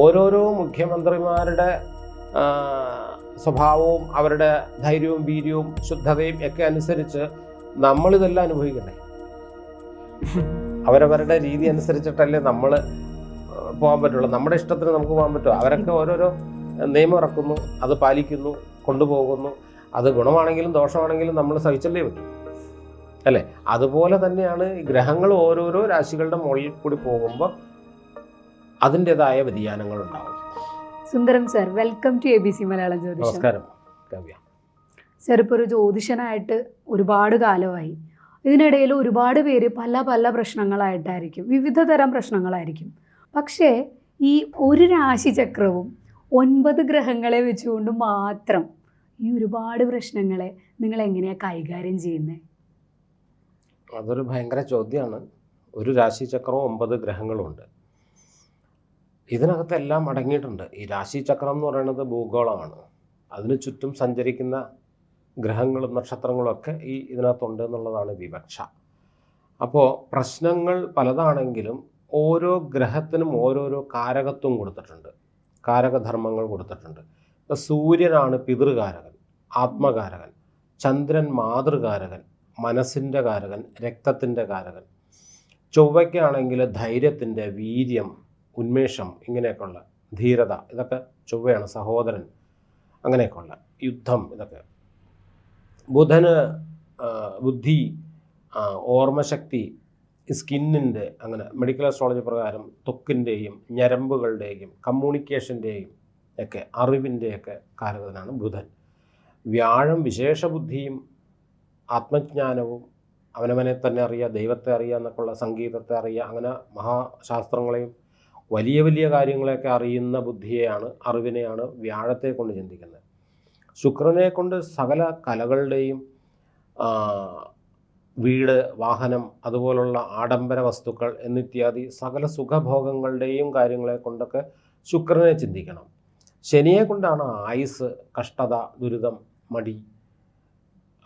ഓരോരോ മുഖ്യമന്ത്രിമാരുടെ സ്വഭാവവും അവരുടെ ധൈര്യവും വീര്യവും ശുദ്ധതയും ഒക്കെ അനുസരിച്ച് നമ്മളിതെല്ലാം അനുഭവിക്കണ്ടേ? അവരവരുടെ രീതി അനുസരിച്ചിട്ടല്ലേ നമ്മൾ പോകാൻ പറ്റുള്ളൂ. നമ്മുടെ ഇഷ്ടത്തിന് നമുക്ക് പോകാൻ പറ്റുമോ അവരൊക്കെ ഓരോരോ നിയമം ഇറക്കുന്നു അത് പാലിക്കുന്നു കൊണ്ടുപോകുന്നു. അത് ഗുണമാണെങ്കിലും ദോഷമാണെങ്കിലും നമ്മൾ സഹിച്ചല്ലേ പറ്റും. അല്ലേ? അതുപോലെ തന്നെയാണ് ഗ്രഹങ്ങൾ ഓരോരോ രാശികളുടെ മുകളിൽ കൂടി പോകുമ്പോൾ അതിന്റെതായ വ്യതിയാനങ്ങൾ ഉണ്ടാവും Sundaram sir welcome to A B C Malayalam ജ്യോതിഷം. നമസ്കാരം കവ്യ സർ ഇപ്പോൾ ഒരു ജ്യോതിഷനായിട്ട് ഒരുപാട് കാലമായി. ഇതിനിടയിൽ ഒരുപാട് പേര് പല പല പ്രശ്നങ്ങളായിട്ടായിരിക്കും വിവിധ തരം പ്രശ്നങ്ങളായിരിക്കും. പക്ഷേ ഈ ഒരു രാശി ചക്രവും ഒൻപത് ഗ്രഹങ്ങളെ വെച്ചുകൊണ്ട് മാത്രം ഈ ഒരുപാട് പ്രശ്നങ്ങളെ നിങ്ങൾ എങ്ങനെയാണ് കൈകാര്യം ചെയ്യുന്നത് അതൊരു ഭയങ്കര ചോദ്യമാണ്. ഒരു രാശി ചക്രവും ഒമ്പത് ഗ്രഹങ്ങളുമുണ്ട് ഇതിനകത്തെല്ലാം അടങ്ങിയിട്ടുണ്ട്. ഈ രാശിചക്രം എന്ന് പറയുന്നത് ഭൂഗോളമാണ്. അതിന് ചുറ്റും സഞ്ചരിക്കുന്ന ഗ്രഹങ്ങളും നക്ഷത്രങ്ങളും ഒക്കെ ഈ ഇതിനകത്തുണ്ട് എന്നുള്ളതാണ് വിവക്ഷ. അപ്പോൾ പ്രശ്നങ്ങൾ പലതാണെങ്കിലും ഓരോ ഗ്രഹത്തിനും ഓരോരോ കാരകത്വം കൊടുത്തിട്ടുണ്ട്. കാരകധർമ്മങ്ങൾ കൊടുത്തിട്ടുണ്ട്. ഇപ്പോൾ സൂര്യനാണ് പിതൃകാരകൻ ആത്മകാരകൻ ചന്ദ്രൻ മാതൃകാരകൻ മനസ്സിന്റെ കാരകൻ രക്തത്തിന്റെ കാരകൻ. ചൊവ്വയ്ക്കാണെങ്കിൽ ധൈര്യത്തിന്റെ വീര്യം ഉന്മേഷം ഇങ്ങനെയൊക്കെയുള്ള ധീരത ഇതൊക്കെ ചൊവ്വയാണ് സഹോദരൻ അങ്ങനെയൊക്കെയുള്ള യുദ്ധം ഇതൊക്കെ. ബുധന് ബുദ്ധി ഓർമ്മശക്തി സ്കിന്നിന്റെ അങ്ങനെ മെഡിക്കൽ അസ്ട്രോളജി പ്രകാരം ത്വക്കിന്റെയും ഞരമ്പുകളുടെയും കമ്മ്യൂണിക്കേഷന്റെയും ഒക്കെ അറിവിന്റെയൊക്കെ കാരകനാണ് ബുധൻ. വ്യാഴം വിശേഷ ബുദ്ധിയും ആത്മജ്ഞാനവും അവനവനെ തന്നെ അറിയുക ദൈവത്തെ അറിയുക എന്നൊക്കെയുള്ള സംഗീതത്തെ അറിയുക അങ്ങനെ മഹാശാസ്ത്രങ്ങളെയും വലിയ വലിയ കാര്യങ്ങളെയൊക്കെ അറിയുന്ന ബുദ്ധിയെയാണ് അറിവിനെയാണ് വ്യാഴത്തെ കൊണ്ട് ചിന്തിക്കുന്നത്. ശുക്രനെ കൊണ്ട് സകല കലകളുടെയും വീട് വാഹനം അതുപോലുള്ള ആഡംബര വസ്തുക്കൾ എന്നിത്യാദി സകല സുഖഭോഗങ്ങളുടെയും കാര്യങ്ങളെ കൊണ്ടൊക്കെ ശുക്രനെ ചിന്തിക്കണം. ശനിയെ കൊണ്ടാണ് ആയുസ് കഷ്ടത ദുരിതം മടി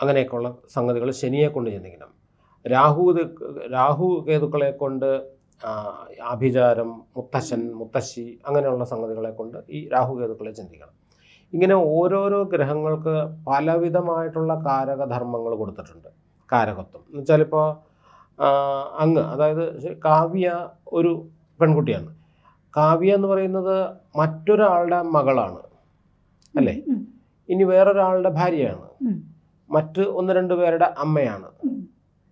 അങ്ങനെയൊക്കെയുള്ള സംഗതികൾ ശനിയെ കൊണ്ട് ചിന്തിക്കണം. രാഹു രാഹു കേതുക്കളെ കൊണ്ട് ആഭിചാരം മുത്തശ്ശൻ മുത്തശ്ശി അങ്ങനെയുള്ള സംഗതികളെ കൊണ്ട് ഈ രാഹുകേതുക്കളെ ചിന്തിക്കണം. ഇങ്ങനെ ഓരോരോ ഗ്രഹങ്ങൾക്ക് പലവിധമായിട്ടുള്ള കാരകധർമ്മങ്ങൾ കൊടുത്തിട്ടുണ്ട്. കാരകത്വം. എന്ന് വെച്ചാൽ ഇപ്പോൾ അങ്ങ് അതായത് കാവ്യ ഒരു പെൺകുട്ടിയാണ്. കാവ്യ എന്ന് പറയുന്നത് മറ്റൊരാളുടെ മകളാണ്. അല്ലേ? ഇനി വേറൊരാളുടെ ഭാര്യയാണ്. മറ്റ് ഒന്ന് രണ്ട് പേരുടെ അമ്മയാണ്.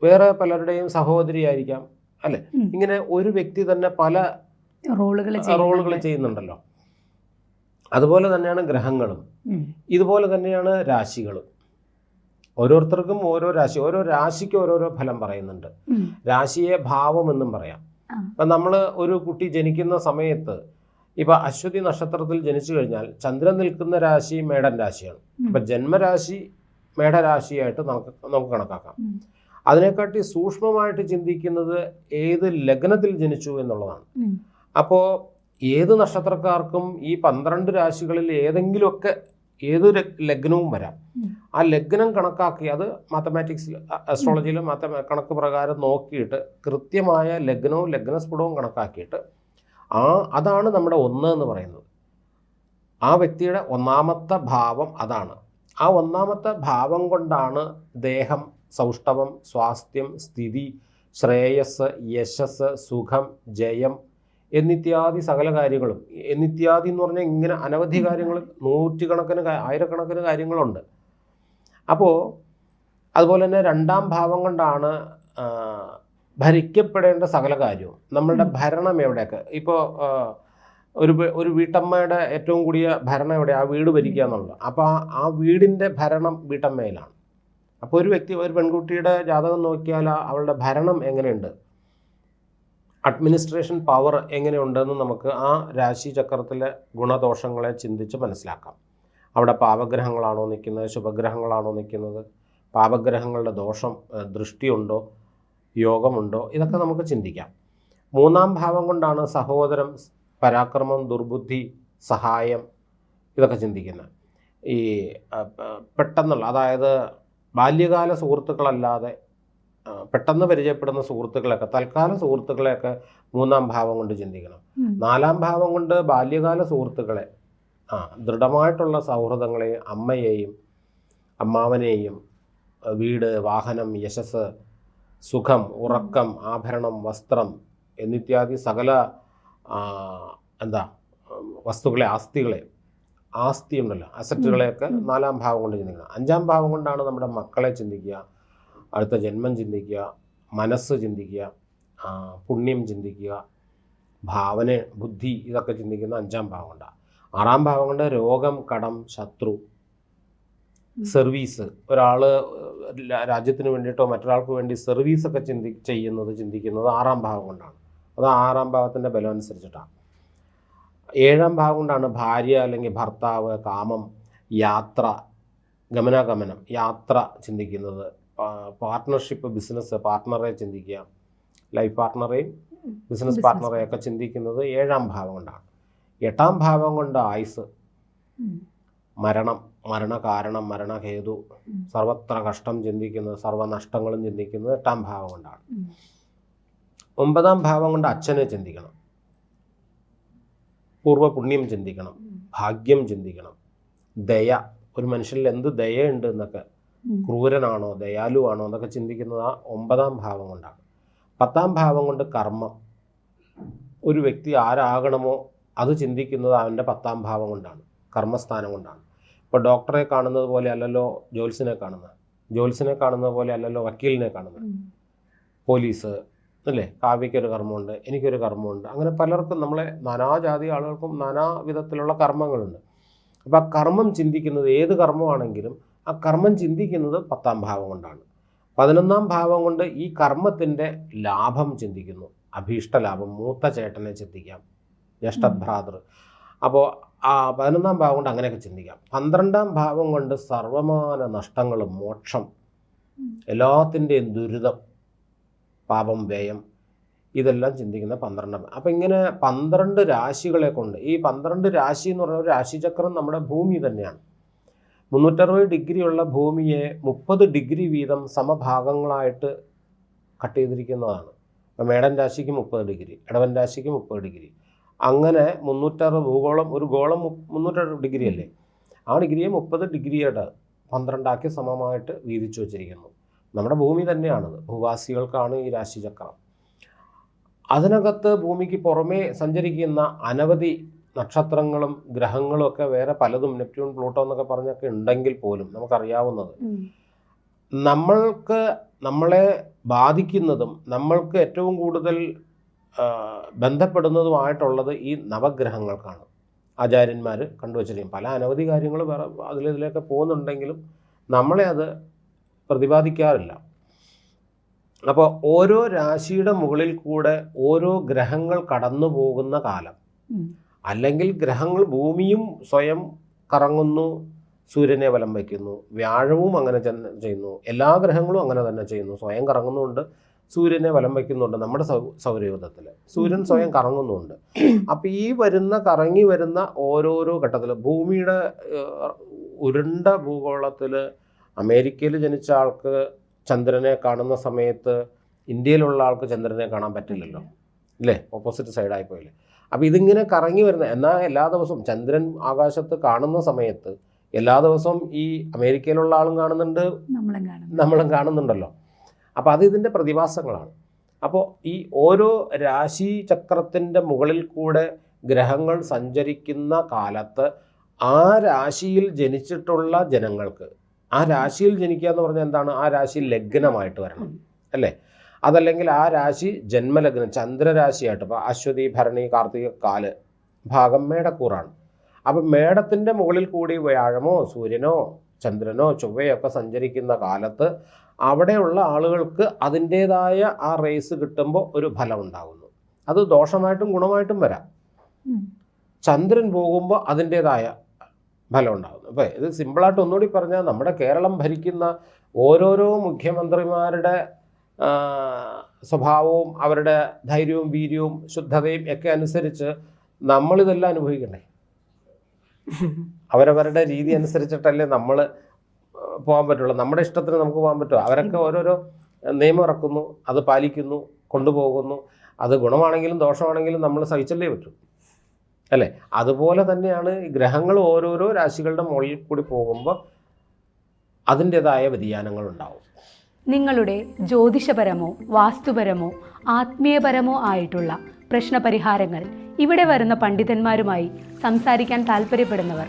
വേറെ പലരുടെയും സഹോദരിയായിരിക്കാം. അല്ലെ? ഇങ്ങനെ ഒരു വ്യക്തി തന്നെ പല റോളുകൾ റോളുകൾ ചെയ്യുന്നുണ്ടല്ലോ. അതുപോലെ തന്നെയാണ് ഗ്രഹങ്ങളും. ഇതുപോലെ തന്നെയാണ് രാശികളും. ഓരോരുത്തർക്കും ഓരോ രാശി ഓരോ രാശിക്ക് ഓരോരോ ഫലം പറയുന്നുണ്ട്. രാശിയെ ഭാവം എന്നും പറയാം. അപ്പൊ നമ്മൾ നമ്മൾ ഒരു കുട്ടി ജനിക്കുന്ന സമയത്ത് ഇപ്പം അശ്വതി നക്ഷത്രത്തിൽ ജനിച്ചു കഴിഞ്ഞാൽ ചന്ദ്രൻ നിൽക്കുന്ന രാശി മേടൻ രാശിയാണ്. ഉം, ജന്മരാശി മേടരാശിയായിട്ട് നമുക്ക് നമുക്ക് കണക്കാക്കാം. അതിനെക്കാട്ടി സൂക്ഷ്മമായിട്ട് ചിന്തിക്കുന്നത് ഏത് ലഗ്നത്തിൽ ജനിച്ചു എന്നുള്ളതാണ്. അപ്പോൾ ഏത് നക്ഷത്രക്കാർക്കും ഈ പന്ത്രണ്ട് രാശികളിൽ ഏതെങ്കിലുമൊക്കെ ഏത് ലഗ്നവും വരാം. ആ ലഗ്നം കണക്കാക്കി അത് മാത്തമാറ്റിക്സിൽ അസ്ട്രോളജിയിൽ മാത്ത കണക്ക് പ്രകാരം നോക്കിയിട്ട് കൃത്യമായ ലഗ്നവും ലഗ്നസ്ഫുടവും കണക്കാക്കിയിട്ട് ആ അതാണ് നമ്മുടെ ഒന്ന് എന്ന് പറയുന്നത്. ആ വ്യക്തിയുടെ ഒന്നാമത്തെ ഭാവം അതാണ്. ആ ഒന്നാമത്തെ ഭാവം കൊണ്ടാണ് ദേഹം സൗഷ്ഠവം സ്വാസ്ഥ്യം സ്ഥിതി ശ്രേയസ് യശസ് സുഖം ജയം എന്നിത്യാദി സകല കാര്യങ്ങളും. എന്നിത്യാദി എന്ന് പറഞ്ഞാൽ ഇങ്ങനെ അനവധി കാര്യങ്ങൾ നൂറ്റുകണക്കിന് ആയിരക്കണക്കിന് കാര്യങ്ങളുണ്ട്. അപ്പോൾ അതുപോലെ തന്നെ രണ്ടാം ഭാവം കൊണ്ടാണ് ഭരിക്കപ്പെടേണ്ട സകല കാര്യവും. നമ്മളുടെ ഭരണം എവിടെയൊക്കെ? ഇപ്പോൾ ഒരു ഒരു വീട്ടമ്മയുടെ ഏറ്റവും കൂടിയ ഭരണം എവിടെ ആ വീട് ഭരിക്കുക എന്നുള്ളത്. അപ്പോൾ ആ വീടിന്റെ ഭരണം വീട്ടമ്മയിലാണ്. അപ്പോൾ ഒരു വ്യക്തി ഒരു പെൺകുട്ടിയുടെ ജാതകം നോക്കിയാൽ അവളുടെ ഭരണം എങ്ങനെയുണ്ട്? അഡ്മിനിസ്ട്രേഷൻ പവർ എങ്ങനെയുണ്ടെന്ന് നമുക്ക് ആ രാശി ചക്രത്തിലെ ഗുണദോഷങ്ങളെ ചിന്തിച്ച് മനസ്സിലാക്കാം. അവിടെ പാപഗ്രഹങ്ങളാണോ നിൽക്കുന്നത്? ശുഭഗ്രഹങ്ങളാണോ നിൽക്കുന്നത്? പാപഗ്രഹങ്ങളുടെ ദോഷം ദൃഷ്ടിയുണ്ടോ? യോഗമുണ്ടോ? ഇതൊക്കെ നമുക്ക് ചിന്തിക്കാം. മൂന്നാം ഭാവം കൊണ്ടാണ് സഹോദരം പരാക്രമം ദുർബുദ്ധി സഹായം ഇതൊക്കെ ചിന്തിക്കുന്നത്. ഈ പെട്ടെന്നുള്ള അതായത് ബാല്യകാല സുഹൃത്തുക്കളല്ലാതെ പെട്ടെന്ന് പരിചയപ്പെടുന്ന സുഹൃത്തുക്കളെയൊക്കെ തൽക്കാല സുഹൃത്തുക്കളെയൊക്കെ മൂന്നാം ഭാവം കൊണ്ട് ചിന്തിക്കണം. നാലാം ഭാവം കൊണ്ട് ബാല്യകാല സുഹൃത്തുക്കളെ ആ ദൃഢമായിട്ടുള്ള സൗഹൃദങ്ങളെയും അമ്മയെയും അമ്മാവനെയും വീട് വാഹനം യശസ് സുഖം ഉറക്കം ആഭരണം വസ്ത്രം എന്നിത്യാദി സകല എന്താ വസ്തുക്കളെ ആസ്തികളെ ആസ്തി ഉണ്ടല്ലോ. അസറ്റുകളെയൊക്കെ. നാലാം ഭാവം കൊണ്ട് ചിന്തിക്കണം. അഞ്ചാം ഭാവം കൊണ്ടാണ് നമ്മുടെ മക്കളെ ചിന്തിക്കുക അടുത്ത ജന്മം ചിന്തിക്കുക മനസ്സ് ചിന്തിക്കുക പുണ്യം ചിന്തിക്കുക ഭാവന ബുദ്ധി ഇതൊക്കെ ചിന്തിക്കുന്ന അഞ്ചാം ഭാവം കൊണ്ടാണ് ആറാം ഭാവം കൊണ്ട് രോഗം കടം ശത്രു സർവീസ് ഒരാൾ രാജ്യത്തിന് വേണ്ടിയിട്ടോ മറ്റൊരാൾക്ക് വേണ്ടി സർവീസൊക്കെ ചിന്തി ചെയ്യുന്നത് ചിന്തിക്കുന്നത് ആറാം ഭാവം കൊണ്ടാണ്. അത് ആറാം ഭാവത്തിന്റെ ബലം അനുസരിച്ചിട്ടാണ് ഏഴാം ഭാഗം കൊണ്ടാണ് ഭാര്യ അല്ലെങ്കിൽ ഭർത്താവ് കാമം യാത്ര ഗമനാഗമനം യാത്ര ചിന്തിക്കുന്നത്. പാർട്ട്ണർഷിപ്പ് ബിസിനസ് പാർട്ട്ണറെ ചിന്തിക്കുക. ലൈഫ് പാർട്ട്ണറെയും ബിസിനസ് Business പാർട്ട്ണറെയൊക്കെ ചിന്തിക്കുന്നത് ഏഴാം ഭാവം കൊണ്ടാണ്. എട്ടാം ഭാവം കൊണ്ട് ആയുസ്. മരണം മരണകാരണം മരണഹേതു. സർവത്ര കഷ്ടം ചിന്തിക്കുന്നത് സർവനഷ്ടങ്ങളും ചിന്തിക്കുന്നത് എട്ടാം ഭാവം കൊണ്ടാണ്. ഒമ്പതാം ഭാവം കൊണ്ട് അച്ഛനെ ചിന്തിക്കണം. പൂർവപുണ്യം ചിന്തിക്കണം. ഭാഗ്യം ചിന്തിക്കണം. ദയ ഒരു മനുഷ്യനിൽ എന്ത് ദയയുണ്ട് എന്നൊക്കെ ക്രൂരനാണോ ക്രൂരനാണോ ദയാലുവാണോ എന്നൊക്കെ ചിന്തിക്കുന്നത് ആ ഒമ്പതാം ഭാവം കൊണ്ടാണ്. പത്താം ഭാവം കൊണ്ട് കർമ്മം. ഒരു വ്യക്തി ആരാകണമോ അത് ചിന്തിക്കുന്നത് അവന്റെ പത്താം ഭാവം കൊണ്ടാണ് കർമ്മസ്ഥാനം കൊണ്ടാണ്. ഇപ്പോൾ ഡോക്ടറെ കാണുന്നത് പോലെ അല്ലല്ലോ ജോൽസിനെ കാണുന്നത്? ജോൽസിനെ കാണുന്നത് പോലെ അല്ലല്ലോ വക്കീലിനെ കാണുന്നത്? പോലീസ് അല്ലേ? കാവ്യയ്ക്കൊരു കർമ്മമുണ്ട് എനിക്കൊരു കർമ്മമുണ്ട്. അങ്ങനെ പലർക്കും നമ്മളെ നാനാജാതി ആളുകൾക്കും നാനാ വിധത്തിലുള്ള കർമ്മങ്ങളുണ്ട്. അപ്പോൾ ആ കർമ്മം ചിന്തിക്കുന്നത് ഏത് കർമ്മമാണെങ്കിലും ആ കർമ്മം ചിന്തിക്കുന്നത് പത്താം ഭാവം കൊണ്ടാണ്. പതിനൊന്നാം ഭാവം കൊണ്ട് ഈ കർമ്മത്തിന്റെ ലാഭം ചിന്തിക്കുന്നു. അഭീഷ്ട ലാഭം മൂത്ത ചേട്ടനെ ചിന്തിക്കാം ജ്യേഷ്ഠഭ്രാതൃ. അപ്പോൾ ആ പതിനൊന്നാം ഭാവം കൊണ്ട് അങ്ങനെയൊക്കെ ചിന്തിക്കാം. പന്ത്രണ്ടാം ഭാവം കൊണ്ട് സർവമാന നഷ്ടങ്ങളും മോക്ഷം. എല്ലാത്തിന്റെയും ദുരിതം പാപം വ്യയം ഇതെല്ലാം ചിന്തിക്കുന്ന പന്ത്രണ്ടാം. അപ്പം ഇങ്ങനെ പന്ത്രണ്ട് രാശികളെ കൊണ്ട് ഈ പന്ത്രണ്ട് രാശി എന്ന് പറഞ്ഞ ഒരു രാശിചക്രം നമ്മുടെ ഭൂമി തന്നെയാണ്. മുന്നൂറ്ററുപത് ഡിഗ്രിയുള്ള ഭൂമിയെ മുപ്പത് ഡിഗ്രി വീതം സമഭാഗങ്ങളായിട്ട് കട്ട് ചെയ്തിരിക്കുന്നതാണ്. ഇപ്പം മേടൻ രാശിക്ക് മുപ്പത് ഡിഗ്രി ഇടവൻ രാശിക്ക് മുപ്പത് ഡിഗ്രി. അങ്ങനെ മുന്നൂറ്ററുപത് ഭൂഗോളം ഒരു ഗോളം മുന്നൂറ്ററുപത് ഡിഗ്രി അല്ലേ ആ ഡിഗ്രിയെ മുപ്പത് ഡിഗ്രിയുടെ പന്ത്രണ്ടാക്കി സമമായിട്ട് വീതിച്ചു വച്ചിരിക്കുന്നു. നമ്മുടെ ഭൂമി തന്നെയാണത്. ഭൂവാസികൾക്കാണ് ഈ രാശിചക്രം. അതിനകത്ത് ഭൂമിക്ക് പുറമേ സഞ്ചരിക്കുന്ന അനവധി നക്ഷത്രങ്ങളും ഗ്രഹങ്ങളും ഒക്കെ വേറെ പലതും നെപ്റ്റ്യൂൺ പ്ലൂട്ടോ എന്നൊക്കെ പറഞ്ഞൊക്കെ ഉണ്ടെങ്കിൽ പോലും നമുക്കറിയാവുന്നത്. നമ്മൾക്ക് നമ്മളെ ബാധിക്കുന്നതും നമ്മൾക്ക് ഏറ്റവും കൂടുതൽ ബന്ധപ്പെടുന്നതുമായിട്ടുള്ളത് ഈ നവഗ്രഹങ്ങൾക്കാണ്. ആചാര്യന്മാർ കണ്ടുവച്ചിരിക്കും. പല അനവധി കാര്യങ്ങൾ വേറെ അതിലിതിലൊക്കെ പോകുന്നുണ്ടെങ്കിലും നമ്മളെ അത് പ്രതിപാദിക്കാറില്ല. അപ്പോൾ ഓരോ രാശിയുടെ മുകളിൽ കൂടെ ഓരോ ഗ്രഹങ്ങൾ കടന്നു പോകുന്ന കാലം. അല്ലെങ്കിൽ ഗ്രഹങ്ങൾ ഭൂമിയും സ്വയം കറങ്ങുന്നു സൂര്യനെ വലം വയ്ക്കുന്നു വ്യാഴവും അങ്ങനെ ചെയ്യുന്നു എല്ലാ ഗ്രഹങ്ങളും അങ്ങനെ തന്നെ ചെയ്യുന്നു സ്വയം കറങ്ങുന്നുണ്ട് സൂര്യനെ വലം വയ്ക്കുന്നുണ്ട് നമ്മുടെ സൗ സൗരയൂഥത്തിൽ സൂര്യൻ സ്വയം കറങ്ങുന്നുണ്ട്. അപ്പം ഈ വരുന്ന കറങ്ങി വരുന്ന ഓരോരോ ഘട്ടത്തിൽ ഭൂമിയുടെ ഉരുണ്ട ഭൂഗോളത്തിൽ അമേരിക്കയിൽ ജനിച്ച ആൾക്ക് ചന്ദ്രനെ കാണുന്ന സമയത്ത് ഇന്ത്യയിലുള്ള ആൾക്ക് ചന്ദ്രനെ കാണാൻ പറ്റില്ലല്ലോ. ഇല്ലേ? ഓപ്പോസിറ്റ് സൈഡായി പോയില്ലേ. അപ്പോൾ ഇതിങ്ങനെ കറങ്ങി വരുന്ന എന്നാൽ എല്ലാ ദിവസവും ചന്ദ്രൻ ആകാശത്ത് കാണുന്ന സമയത്ത് എല്ലാ ദിവസവും ഈ അമേരിക്കയിലുള്ള ആളും കാണുന്നുണ്ട് നമ്മളും കാണുന്നു നമ്മളും കാണുന്നുണ്ടല്ലോ. അപ്പോൾ അത് ഇതിന്റെ പ്രതിഭാസങ്ങളാണ്. അപ്പോൾ ഈ ഓരോ രാശി ചക്രത്തിന്റെ മുകളിൽ കൂടെ ഗ്രഹങ്ങൾ സഞ്ചരിക്കുന്ന കാലത്ത് ആ രാശിയിൽ ജനിച്ചിട്ടുള്ള ജനങ്ങൾക്ക് ആ രാശിയിൽ ജനിക്കുക എന്ന് പറഞ്ഞാൽ എന്താണ്? ആ രാശി ലഗ്നമായിട്ട് വരണം. അല്ലേ? അതല്ലെങ്കിൽ ആ രാശി ജന്മലഗ്നം ചന്ദ്രരാശിയായിട്ട്. ഇപ്പോൾ അശ്വതി ഭരണി കാർത്തിക കാൽ ഭാഗം മേടക്കൂറാണ്. അപ്പം മേടത്തിന്റെ മുകളിൽ കൂടി വ്യാഴമോ സൂര്യനോ ചന്ദ്രനോ ചൊവ്വയോ ഒക്കെ സഞ്ചരിക്കുന്ന കാലത്ത് അവിടെയുള്ള ആളുകൾക്ക് അതിന്റേതായ ആ റേസ് കിട്ടുമ്പോൾ ഒരു ഫലം ഉണ്ടാകുന്നു. അത് ദോഷമായിട്ടും ഗുണമായിട്ടും വരാം. ചന്ദ്രൻ പോകുമ്പോൾ അതിന്റേതായ ഫലം ഉണ്ടാകുന്നത് അപ്പോൾ ഇത് സിമ്പിളായിട്ട് ഒന്നുകൂടി പറഞ്ഞാൽ നമ്മുടെ കേരളം ഭരിക്കുന്ന ഓരോരോ മുഖ്യമന്ത്രിമാരുടെ സ്വഭാവവും അവരുടെ ധൈര്യവും വീര്യവും ശുദ്ധതയും ഒക്കെ അനുസരിച്ച് നമ്മളിതെല്ലാം അനുഭവിക്കണ്ടേ? അവരവരുടെ രീതി അനുസരിച്ചിട്ടല്ലേ നമ്മൾ പോകാൻ പറ്റുള്ളൂ. നമ്മുടെ ഇഷ്ടത്തിന് നമുക്ക് പോകാൻ പറ്റുമോ അവരൊക്കെ ഓരോരോ നിയമം ഇറക്കുന്നു അത് പാലിക്കുന്നു കൊണ്ടുപോകുന്നു. അത് ഗുണമാണെങ്കിലും ദോഷമാണെങ്കിലും നമ്മൾ സഹിച്ചല്ലേ പറ്റൂ. അല്ലേ? അതുപോലെ തന്നെയാണ് ഗ്രഹങ്ങൾ ഓരോരോ രാശികളുടെ മുകളിൽ കൂടി പോകുമ്പോൾ അതിന്റെതായ വ്യതിയാനങ്ങൾ ഉണ്ടാവും. നിങ്ങളുടെ ജ്യോതിഷപരമോ വാസ്തുപരമോ ആത്മീയപരമോ ആയിട്ടുള്ള പ്രശ്നപരിഹാരങ്ങൾ ഇവിടെ വരുന്ന പണ്ഡിതന്മാരുമായി സംസാരിക്കാൻ താല്പര്യപ്പെടുന്നവർ